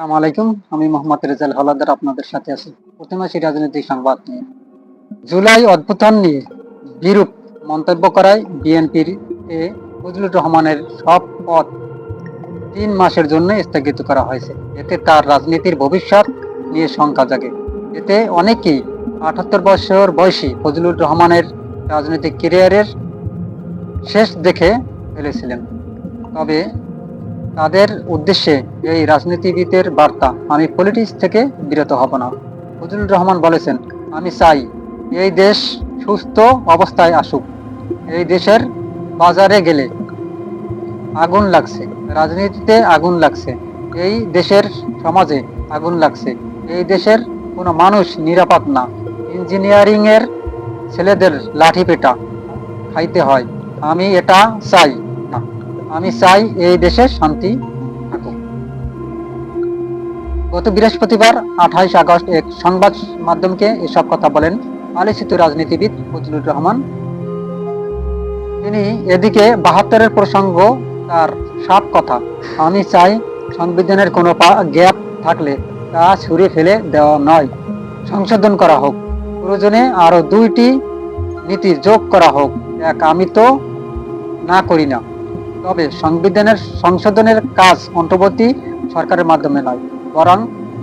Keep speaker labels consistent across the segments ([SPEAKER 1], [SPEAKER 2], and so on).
[SPEAKER 1] আসসালামু আলাইকুম। আমি মোহাম্মদ রেজাল হলাদার আপনাদের সাথে আছি। প্রথমে রাজনৈতিক সংবাদ নিয়ে। জুলাই অভ্যুত্থান নিয়ে বিরূপ মন্তব্য করায় বিএনপির এ ফজলুর রহমানের সব পদ তিন মাসের জন্য স্থগিত করা হয়েছে। এতে তার রাজনীতির ভবিষ্যৎ নিয়ে শঙ্কা জাগে। এতে অনেকেই আটাত্তর বছর বয়সী ফজলুর রহমানের রাজনৈতিক ক্যারিয়ারের শেষ দেখে ফেলেছিলেন। তবে তাদের উদ্দেশ্যে এই রাজনীতিবিদের বার্তা। আমি পলিটিক্স থেকে বিরত হব না। ফজলুর রহমান বলেছেন, আমি চাই এই দেশ সুস্থ অবস্থায় আসুক। এই দেশের বাজারে গেলে আগুন লাগছে। রাজনীতিতে আগুন লাগছে। এই দেশের সমাজে আগুন লাগছে। এই দেশের কোনো মানুষ নিরাপদ না। ইঞ্জিনিয়ারিংয়ের ছেলেদের লাঠি পেটা খাইতে হয়। আমি এটা চাই। আমি চাই এই দেশে শান্তি গত বৃহস্পতিবার আঠাইশ আগস্ট এক সংবাদ মাধ্যমকে এসব কথা বলেন আলোচিত রাজনীতিবিদ ফজলুর রহমান। তিনি এদিকে বাহাত্তরের প্রসঙ্গ তার সাপ কথা, আমি চাই সংবিধানের কোনো গ্যাপ থাকলে তা ছুঁড়ে ফেলে দেওয়া নয়। সংশোধন করা হোক। প্রয়োজনে আরও দুইটি নীতি যোগ করা হোক। এক, আমি তো না করি না। তবে সংবিধানের সংশোধনের কাজ অন্তর্বর্তী সরকারের মাধ্যমে নয়, বরং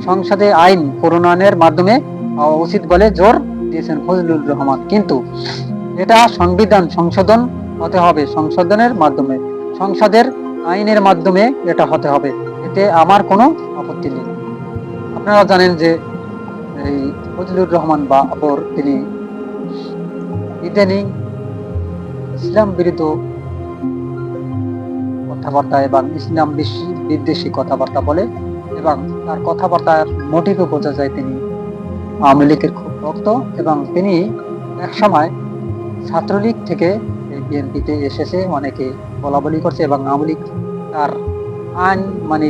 [SPEAKER 1] সংসদে আইন প্রণয়নের মাধ্যমে হওয়া উচিত বলে জোর দিয়েছেন ফজলুর রহমান। কিন্তু এটা সংবিধান সংশোধন হতে হবে সংশোধনের মাধ্যমে। সংসদের আইনের মাধ্যমে এটা হতে হবে। এতে আমার কোনো আপত্তি নেই। আপনারা জানেন যে এই ফজলুর রহমান বা অপর তিনি ইদানিং ইসলাম বিরোধী কথাবার্তা এবং ইসলাম বিদ্বেষী কথাবার্তা বলে এবং তার কথাবার্তার মোটিভে বোঝা যায় তিনি। আওয়ামী লীগের খুব ভক্ত এবং তিনি এক সময় ছাত্রলীগ থেকে বিএনপিতে এসেছে, অনেকে বলা বলি করছে এবং আওয়ামী লীগ তার আইন মানে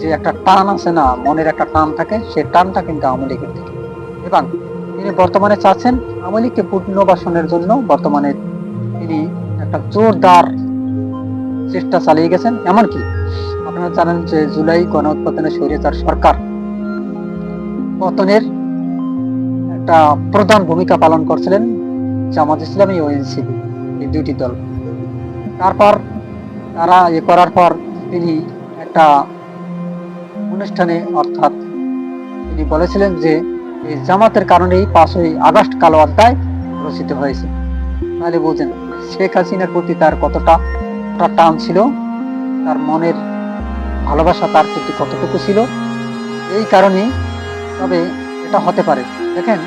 [SPEAKER 1] যে একটা টান আছে না, মনের একটা টান থাকে, সে টানটা কিন্তু আওয়ামী লীগের থেকে। এবং তিনি বর্তমানে চাচ্ছেন আওয়ামী লীগকে পুনর্বাসনের জন্য বর্তমানে তিনি একটা জোরদার চেষ্টা চালিয়ে গেছেন, এমনকি আপনারা জানেন যে জুলাই গণ উৎপাদনের স্বৈরাচার সরকার পতনের একটা প্রধান ভূমিকা পালন করছিলেন জামাত ইসলামী ও এনসিপি, এই দুটি দল। তারপর তারা এ করার পর তিনি একটা অনুষ্ঠানে অর্থাৎ তিনি বলেছিলেন যে এই জামাতের কারণেই পাঁচই আগস্ট কালো অধ্যায় রচিত হয়েছে। তাহলে বোঝেন, শেখ হাসিনার প্রতি তার কতটা কতটা টান ছিল। তার মনের ভালোবাসা তার প্রতি কতটুকু ছিল? এই কারণে তবে এটা হতে পারে। দেখেন,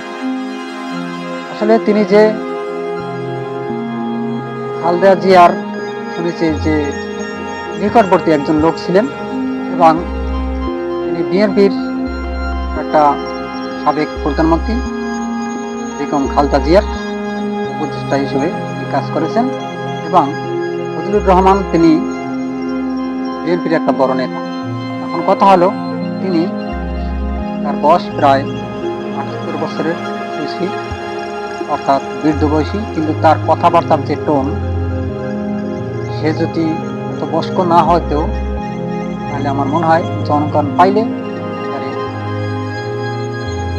[SPEAKER 1] আসলে তিনি যে খালদা জিয়ার শুনেছি যে নিকটবর্তী একজন লোক ছিলেন এবং তিনি বিএনপির একটা সাবেক প্রধানমন্ত্রী, বেগম খালদা জিয়ার উপদেষ্টা হিসেবে কাজ করেছেন এবং ফজলুর রহমান তিনি বিএনপির একটা বড় নেতা। এখন কথা হলো, তিনি তার বয়স প্রায় আটাত্তর বছরের বেশি, অর্থাৎ বৃদ্ধ বয়সী, কিন্তু তার কথাবার্তার যে টোন, সে যদি এত বয়স্ক না হয়তো তাহলে আমার মনে হয় জনগণ পাইলে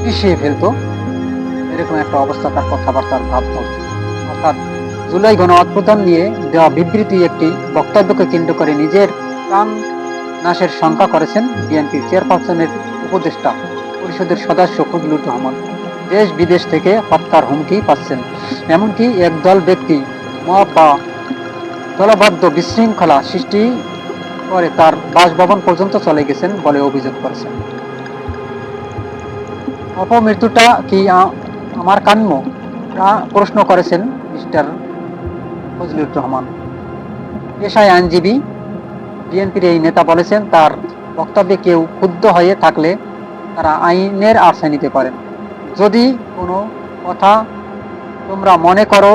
[SPEAKER 1] পিছিয়ে ফেলতো, এরকম একটা অবস্থা তার কথাবার্তার ভাব অর্থাৎ জুলাই গণ অভ্যুত্থান নিয়ে দেওয়া বিবৃতি একটি বক্তব্যকে কেন্দ্র করে নিজের প্রাণ নাশের শঙ্কা করেছেন বিএনপির চেয়ারপারসনের উপদেষ্টা পরিষদের সদস্য ফজলুর রহমান। দেশ বিদেশ থেকে হত্যার হুমকি পাচ্ছেন। এমনকি একদল ব্যক্তি মব বা দলবদ্ধ বিশৃঙ্খলা সৃষ্টি করে তার বাসভবন পর্যন্ত চলে গেছেন বলে অভিযোগ করেছেন। অপমৃত্যুটা কি আমার কাম্য? প্রশ্ন করেছেন মিস্টার ফজলুর রহমান। পেশায় আইনজীবী, বিএনপির এই নেতা বলেছেন, তার বক্তব্যে কেউ ক্ষুব্ধ হয়ে থাকলে তারা আইনের আশ্রয় নিতে পারেন। যদি কোনো কথা তোমরা মনে করো,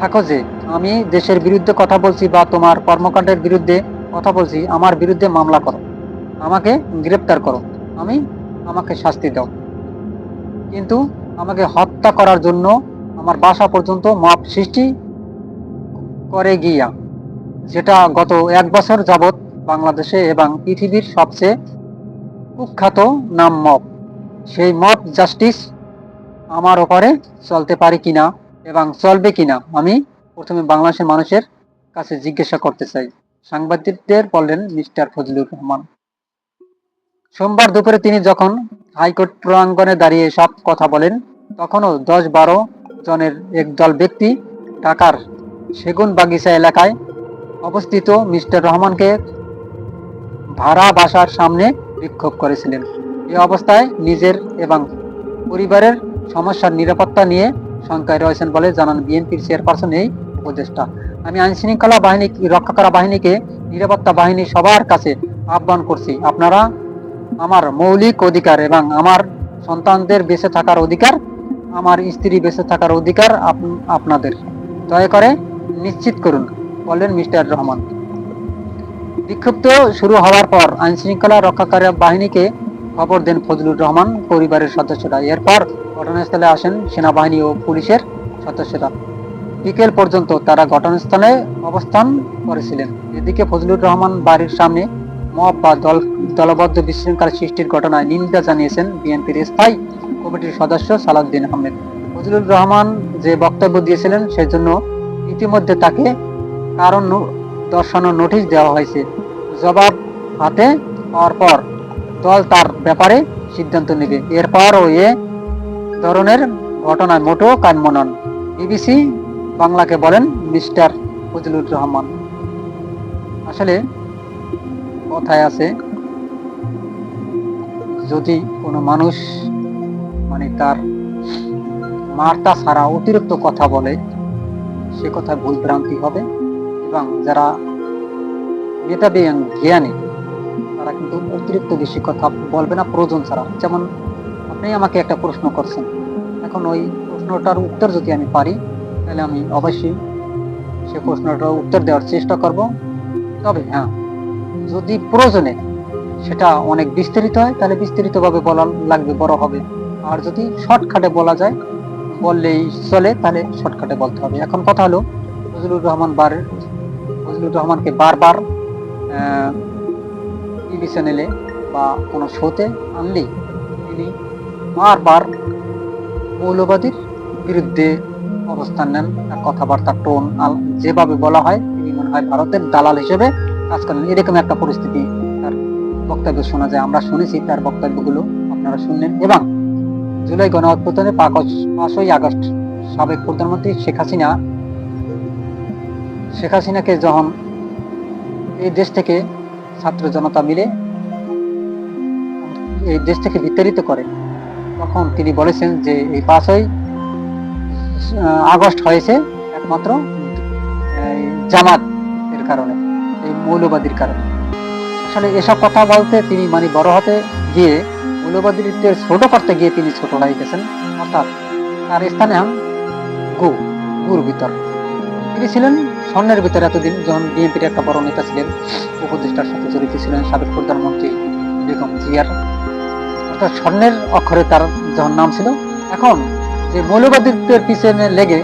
[SPEAKER 1] থাকো যে আমি দেশের বিরুদ্ধে কথা বলছি বা তোমার কর্মকাণ্ডের বিরুদ্ধে কথা বলছি, আমার বিরুদ্ধে মামলা করো, আমাকে গ্রেপ্তার করো, আমি আমাকে শাস্তি দাও। কিন্তু আমাকে হত্যা করার জন্য আমার বাসা পর্যন্ত মাপ সৃষ্টি করে গিয়া, যেটা গত এক বছর যাবৎ বাংলাদেশে এবং পৃথিবীর সবচেয়ে কুখ্যাত নাম মব। সেই মব জাস্টিস আমার ওপরে চলতে পারে কিনা এবং চলবে কিনা, আমি প্রথমে বাংলাদেশের মানুষের কাছে জিজ্ঞাসা করতে চাই। সাংবাদিকদের বললেন মিস্টার ফজলুর রহমান। সোমবার দুপুরে তিনি যখন হাইকোর্ট প্রাঙ্গণে দাঁড়িয়ে সব কথা বলেন, তখনও দশ বারো জনের একদল ব্যক্তি ঢাকার সেগুন বাগিচা এলাকায় অবস্থিত মিস্টার রহমানকে ভাড়া বাসার সামনে বিক্ষোভ করেছিলেন। এই অবস্থায় নিজের এবং পরিবারের সমস্যার নিরাপত্তা নিয়ে শঙ্কায় রয়েছেন বলে জানান বিএনপির চেয়ারপারসন এই উপদেষ্টা। আমি আইন শৃঙ্খলা বাহিনী রক্ষা করা বাহিনীকে নিরাপত্তা বাহিনী সবার কাছে আহ্বান করছি। আপনারা আমার মৌলিক অধিকার এবং আমার সন্তানদের বেঁচে থাকার অধিকার, আমার স্ত্রী বেঁচে থাকার অধিকার আপ- আপনাদের। দয়া করে নিশ্চিত করুন বললেন মিস্টার রহমান। বিক্ষুব্ধ শুরু হওয়ার পর আইন শৃঙ্খলা রক্ষাকারী বাহিনীকে খবর দেন ফজলুর রহমান, পরিবারের সদস্যরা। এরপর ঘটনাস্থলে আসেন সেনাবাহিনী ও পুলিশের সদস্যরা। বিকেল পর্যন্ত তারা ঘটনাস্থলে অবস্থান করেছিলেন। এদিকে ফজলুর রহমান বাড়ির সামনে মব বা দল, দলবদ্ধ বিশৃঙ্খলা সৃষ্টির ঘটনায় নিন্দা জানিয়েছেন বিএনপির স্থায়ী কমিটির সদস্য সালাউদ্দিন আহমেদ। ফজলুর রহমান যে বক্তব্য দিয়েছিলেন সেজন্য ইতিমধ্যে তাকে কারণ দর্শানোর নোটিশ দেওয়া হয়েছে। জবাব হাতে পাওয়ার পর দল তার ব্যাপারে সিদ্ধান্ত নেবে। এরপর ও এ ধরনের ঘটনায় মোটো কাম্য নন। বিবিসি বাংলাকে বলেন মিস্টার ফজলুর রহমান। আসলে কথায় আছে, যদি কোনো মানুষ মানে তার মার্তা ছাড়া অতিরিক্ত কথা বলে সে কথায় ভুল ভ্রান্তি হবে এবং যারা মেধাবী জ্ঞানী, তারা কিন্তু অতিরিক্ত বেশি কথা বলবে না প্রয়োজন ছাড়া। যেমন আপনি আমাকে একটা প্রশ্ন করছেন। এখন ওই প্রশ্নটার উত্তর যদি আমি পারি, তাহলে আমি অবশ্যই সে প্রশ্নটার উত্তর দেওয়ার চেষ্টা করব। তবে হ্যাঁ যদি প্রয়োজনে সেটা অনেক বিস্তারিত হয়, তাহলে বিস্তারিতভাবে বলা লাগবে, বড় হবে। আর যদি শর্টকাটে বলা যায় বললেই চলে, তাহলে শর্টকাটে বলতে হবে। এখন কথা হলো ফজলুর রহমান বার ফজলুর রহমানকে বারবার টিভি চ্যানেলে বা কোনো শোতে আনলেই তিনি বারবার মৌলবাদীর বিরুদ্ধে অবস্থান নেন তার কথাবার্তা, টোন, আল- যেভাবে বলা হয়, তিনি মনে হয় ভারতের দালাল হিসেবে কাজ করেন। এরকম একটা পরিস্থিতি তার বক্তব্য শোনা যায়। আমরা শুনেছি তার বক্তব্যগুলো, আপনারা শুনলেন। এবং জুলাই গণ অভ্যুত্থানে পাঁচই আগস্ট সাবেক প্রধানমন্ত্রী শেখ হাসিনা, শেখ হাসিনাকে যখন এই দেশ থেকে ছাত্র জনতা মিলে এই দেশ থেকে বিতাড়িত করে, তখন তিনি বলেছেন যে এই পাঁচই আগস্ট হয়েছে একমাত্র জামাত এর কারণে, এই মৌলবাদীর কারণে। আসলে এসব কথা বলতে তিনি মানে বড় হতে গিয়ে মৌলবাদীদের ছোট করতে গিয়ে তিনি ছোট হয়ে গেছেন। অর্থাৎ তার স্থানে হন গু, গুর ভিতর। তিনি ছিলেন স্বর্ণের ভিতরে এতদিন, যখন বিএনপির একটা বড় নেতা ছিলেন, উপদেষ্টার সাথে জড়িত ছিলেন সাবেক প্রধানমন্ত্রী বেগম জিয়ার। অর্থাৎ স্বর্ণের অক্ষরে তার যখন নাম ছিল, এখন যে মৌলবাদীদের পিছনে লেগে,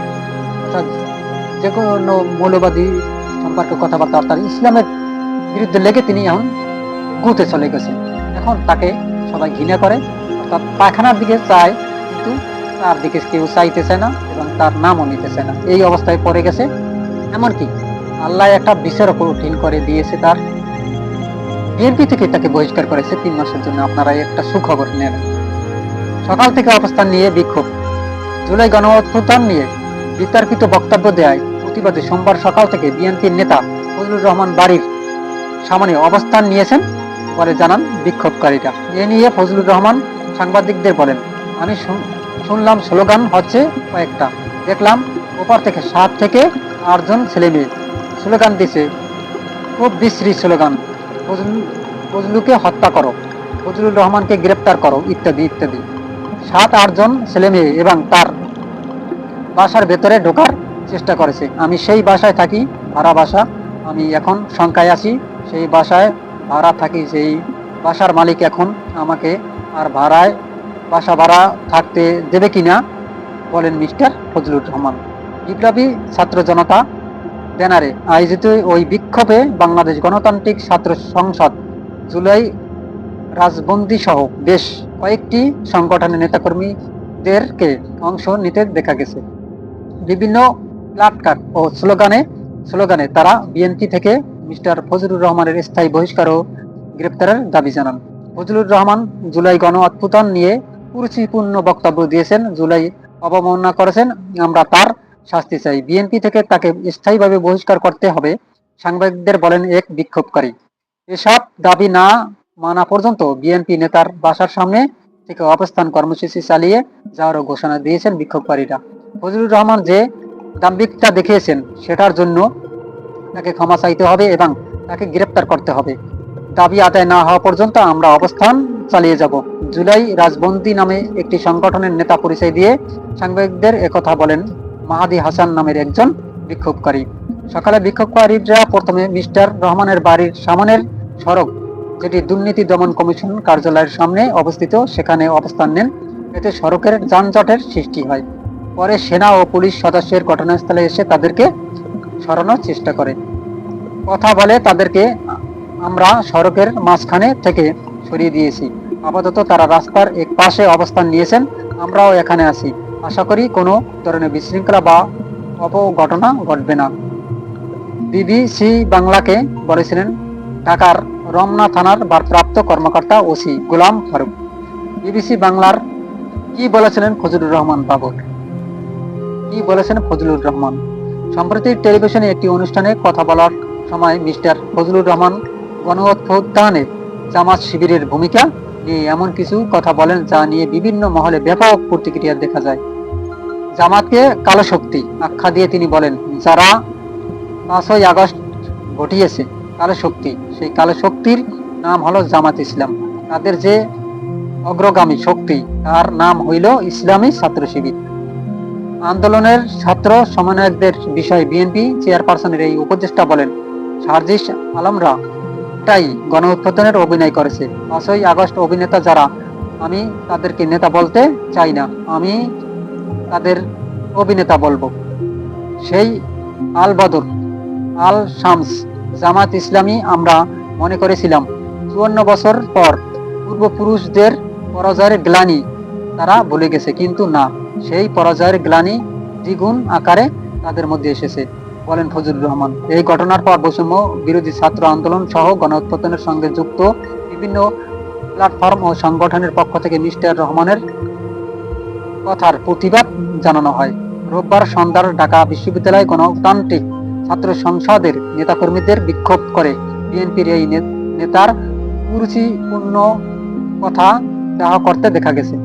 [SPEAKER 1] অর্থাৎ যে কোনো মৌলবাদী সম্পর্কে কথাবার্তা, অর্থাৎ ইসলামের বিরুদ্ধে লেগে তিনি এখন গুতে চলে গেছেন। এখন তাকে সবাই ঘৃণা করে, অর্থাৎ পায়খানার দিকে চায়, কিন্তু তার দিকে কেউ চাইতে চায় না এবং তার নামও নিতে চায় না। এই অবস্থায় পড়ে গেছে। এমনকি আল্লাহ একটা বিচার কঠিন করে দিয়েছে তার। বিএনপি থেকে তাকে বহিষ্কার করেছে তিন মাসের জন্য। আপনারা একটা সুখবর নেন। সকাল থেকে অবস্থান নিয়ে বিক্ষোভ। জুলাই গণ অভ্যুত্থান নিয়ে বিতর্কিত বক্তব্য দেয় প্রতিবাদে সোমবার সকাল থেকে বিএনপির নেতা ফজলুর রহমান বাড়ির সামনে অবস্থান নিয়েছেন। বলে জানান বিক্ষোভকারীরা। এ নিয়ে ফজলুর রহমান সাংবাদিকদের বলেন, আমি শুন- শুনলাম স্লোগান হচ্ছে কয়েকটা। দেখলাম ওপর থেকে সাত থেকে আটজন ছেলে মেয়ে স্লোগান দিছে, খুব বিশ্রী স্লোগান। ফজলুকে হত্যা করো, ফজলুর রহমানকে গ্রেপ্তার করো, ইত্যাদি ইত্যাদি। সাত আটজন ছেলে মেয়ে এবং তার বাসার ভেতরে ঢোকার চেষ্টা করেছে। আমি সেই বাসায় থাকি, ভাড়া বাসা। আমি এখন শঙ্কায় আছি, সেই বাসায় ভাড়া থাকি সেই বাসার মালিক এখন আমাকে আর ভাড়ায় বাসা ভাড়া থাকতে দেবে কিনা বলেন মিস্টার ফজলুর রহমান। বিপ্লবী ছাত্র জনতা ব্যানারে আয়োজিত ওই বিক্ষোভে বাংলাদেশ গণতান্ত্রিক ছাত্র সংসদ জুলাই রাজবন্দী সহ বেশ কয়েকটি সংগঠনের নেতাকর্মীদেরকে অংশ নিতে দেখা গেছে। বিভিন্ন প্লাটকার্ড ও স্লোগানে স্লোগানে তারা বিএনপি থেকে মিস্টার ফজলুর রহমানের স্থায়ী বহিষ্কার ও গ্রেপ্তারের দাবি জানান। ফজলুর রহমান জুলাই গণ অভ্যুত্থান নিয়ে কুরুচিপূর্ণ বক্তব্য দিয়েছেন। জুলাই অবমাননা করেছেন, আমরা তার শাস্তি চাই। বিএনপি থেকে তাকে স্থায়ীভাবে বহিষ্কার করতে হবে, সাংবাদিকদের বলেন এক বিক্ষোভকারী। এসব দাবি না মানা পর্যন্ত বিএনপি নেতার বাসার সামনে থেকে অবস্থান কর্মসূচি চালিয়ে যাওয়ারও ঘোষণা দিয়েছেন বিক্ষোভকারীরা। ফজলুর রহমান যে দাম্ভিকতা দেখিয়েছেন, সেটার জন্য তাকে ক্ষমা চাইতে হবে এবং তাকে গ্রেপ্তার করতে হবে। দাবি আদায় না হওয়া পর্যন্ত আমরা অবস্থান চালিয়ে যাব। জুলাই রাজবন্দী নামে একটি সংগঠনের নেতা পরিচয় দিয়ে সাংবাদিকদের একথা বলেন মাহাদি হাসান নামের একজন বিক্ষোভকারী। সকালে বিক্ষোভকারীরা প্রথমে মিস্টার রহমানের বাড়ির সামনের সড়ক, যেটি দুর্নীতি দমন কমিশন কার্যালয়ের সামনে অবস্থিত, সেখানে অবস্থান নেন। এতে সড়কের যানজটের সৃষ্টি হয়। পরে সেনা ও পুলিশ সদস্যের ঘটনাস্থলে এসে তাদেরকে সরানোর চেষ্টা করে। কথা বলে তাদেরকে আমরা সড়কের মাঝখানে থেকে সরিয়ে দিয়েছি। আপাতত তারা রাস্তার এক পাশে অবস্থান নিয়েছেন, আমরাও এখানে আছি। আশা করি কোনো ধরনের বিশৃঙ্খলা বা অপঘটনা ঘটবে না। বিবিসি বাংলাকে বলেছিলেন, ঢাকার রমনা থানার ভারপ্রাপ্ত কর্মকর্তা ওসি গোলাম ফারুক। বিবিসি বাংলার কি বলেছিলেন ফজলুর রহমান বাবর কি বলেছেন ফজলুর রহমান? সম্প্রতি টেলিভিশনে একটি অনুষ্ঠানে কথা বলার সময় মিস্টার ফজলুর রহমান গণ অভ্যুত্থানে জামাত শিবিরের ভূমিকা নিয়ে এমন কিছু কথা বলেন যা নিয়ে বিভিন্ন মহলে ব্যাপক প্রতিক্রিয়া দেখা যায়। জামাতকে কালো শক্তি আখ্যা দিয়ে তিনি বলেন, যারা পাঁচই আগস্ট ঘটিয়েছে, কালো শক্তি, সেই কালো শক্তির নাম হলো জামাত ইসলাম। তাদের যে অগ্রগামী শক্তি, তার নাম হইল ইসলামী ছাত্র শিবির। আন্দোলনের ছাত্র সমন্বয়কদের বিষয়ে বিএনপি চেয়ারপারসনের এই উপদেষ্টা বলেন, সার্জিস আলমরা তাই গণ উৎপাদনের অভিনয় করেছে। পাঁচই আগস্ট অভিনেতা যারা, আমি তাদেরকে নেতা বলতে চাই না, আমি তাদের অভিনেতা বলব। সেই আল বদর আল শামস জামাত ইসলামী আমরা মনে করেছিলাম, চুয়ান্ন বছর পর পূর্বপুরুষদের পরাজয়ের গ্লানি তারা ভুলে গেছে, কিন্তু না। সেই পরাজয়ের গ্লানি দ্বিগুণ আকারে তাদের মধ্যে এসেছে। বলেন ফজলুর রহমান, এই ঘটনার পর বৈষম্য বিরোধী ছাত্র আন্দোলন সহ গণউৎপাদনের সঙ্গে যুক্ত বিভিন্ন প্ল্যাটফর্ম ও সংগঠনের পক্ষ থেকে মিস্টার রহমানের কথার প্রতিবাদ জানানো হয়। রোববার সন্ধ্যার ঢাকা বিশ্ববিদ্যালয় গণতান্ত্রিক ছাত্র সংসদের নেতাকর্মীদের বিক্ষোভ করে বিএনপির এই নেতার কুরুচিপূর্ণ কথা দেওয়া করতে দেখা গেছে।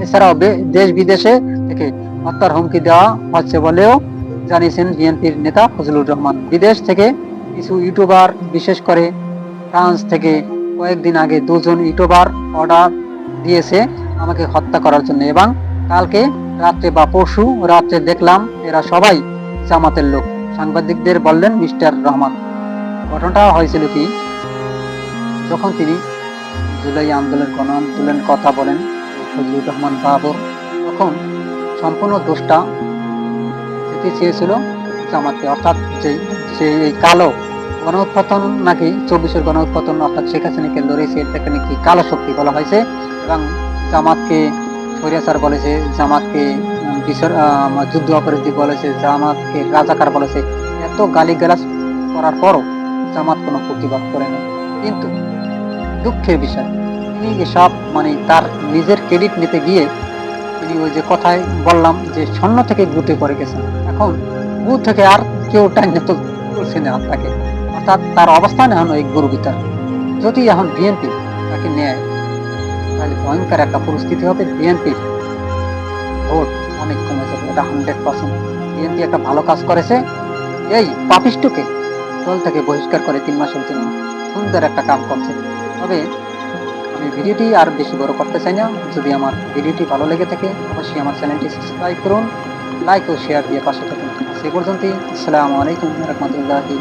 [SPEAKER 1] এছাড়াও দেশ বিদেশে থেকে হত্যার হুমকি দেওয়া হচ্ছে বলেও জানিয়েছেন বিএনপির নেতা ফজলুর রহমান। বিদেশ থেকে কিছু ইউটিউবার, বিশেষ করে ফ্রান্স থেকে কয়েকদিন আগে দুজন ইউটিউবার অর্ডার দিয়েছে আমাকে হত্যা করার জন্য এবং কালকে রাত্রে বা পরশু রাত্রে দেখলাম এরা সবাই জামাতের লোক। সাংবাদিকদের বললেন মিস্টার রহমান। ঘটনাটা হয়েছিল কি? যখন তিনি জুলাই আন্দোলন গণ আন্দোলন কথা বলেন ফজলুর রহমান বাবর তখন সম্পূর্ণ দোষটা দিতে চেয়েছিল জামাতে। অর্থাৎ যে যে এই কালো গণ উৎপাদন নাকি চব্বিশের গণ উৎপাদন অর্থাৎ শেখ হাসিনাকে লড়েছে এটাকে নাকি কালো শক্তি বলা হয়েছে এবং জামাতকে সরিয়াচার বলেছে জামাতকে যুদ্ধ অপরাধী বলেছে জামাতকে রাজাকার বলেছে এত গালি গালিগালাজ করার পরও জামাত কোনো প্রতিবাদ করেনি। কিন্তু দুঃখের বিষয় তিনি এসব মানে তার নিজের ক্রেডিট নিতে গিয়ে তিনি ওই যে কথায় বললাম যে স্বর্ণ থেকে গুটে পড়ে গেছেন। এখন গু থেকে আর কেউ টাইনে তো তুলছে না তাকে। অর্থাৎ তার অবস্থান এখন এই গুরু ভিতর। যদি এখন বিএনপি তাকে নেয়, তাহলে ভয়ঙ্কর একটা পরিস্থিতি হবে। বিএনপির ভোট অনেক কমে যাবে, এটা হান্ড্রেড পার্সেন্ট বিএনপি একটা ভালো কাজ করেছে। এই পাপিষ্টকে দল থেকে বহিষ্কার করে তিন মাসের জন্য। সুন্দর একটা কাম করছে। তবে আমি ভিডিওটি আর বেশি বড় করতে চাই না। যদি আমার ভিডিওটি ভালো লেগে থাকে, অবশ্যই আমার চ্যানেলটি সাবস্ক্রাইব করুন, লাইক ও শেয়ার দিয়ে পাশে থাকুন। সে পর্যন্তই, আসসালামু আলাইকুম রহমতুল্লাহি